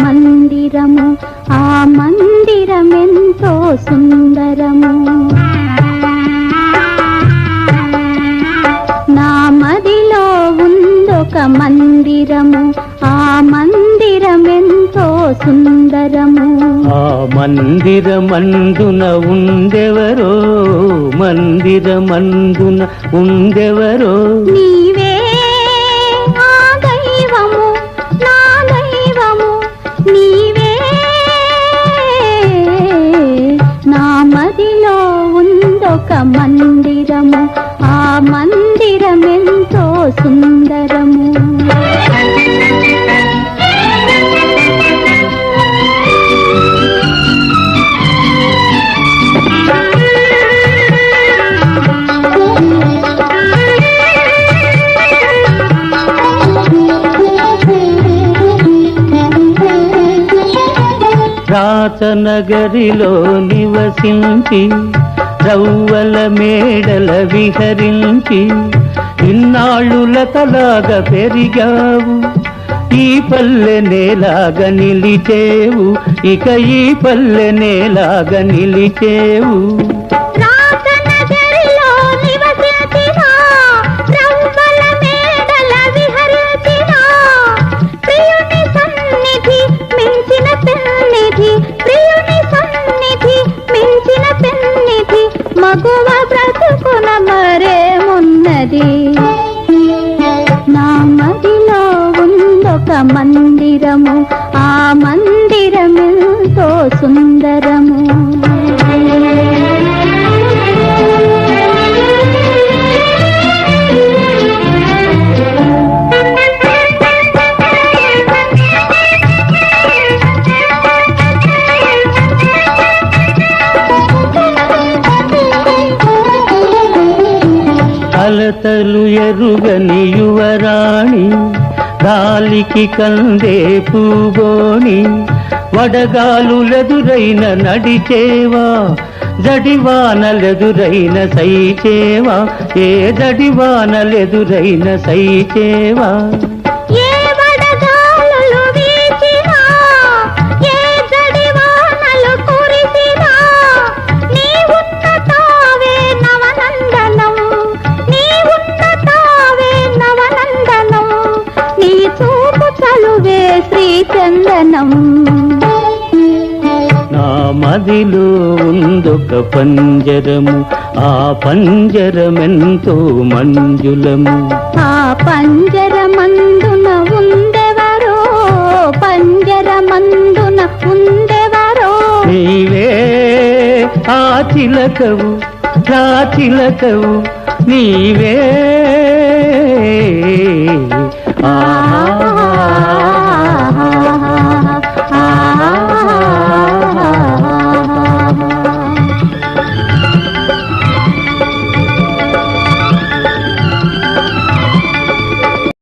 మందిరము ఆ మందిరమెంతో సుందరము. నా మదిలో ఉందొక మందిరము ఆ మందిరమెంతో సుందరము. ఆ మందిరమందున ఉండెవరో మందిరమందున ఉండెవరో నీవే రాచనగరిలో నివసించి రవ్వల మేడల విహరించి ఇన్నాళ్ళుల తలాగా పెరిగావు. ఈ పల్లె నేలాగ నిలిచేవు ఇక ఈ పల్లె నేలాగ నిలిచేవు. మగువ బ్రతుకున మరేమున్నది నా మదిలో ఉందొక మందిరము ఆ మందిరమెంతో సుందరము. అలతలు ఎరుగని యువరాణి గాలికి కందే పూగోణి వడగాలులెదురైన నడిచేవా జడివానలెదురైన సైచేవా ఏ జడివానలెదురైన సైచేవా? నా మదిలో ఉందొక పంజరము ఆ పంజరమెంతో మంజులము. ఆ పంజరమందున ఉండెవరో పంజరమందున ఉండెవరో. నీవే ఆ చిలకవు నా చిలకవు నీవే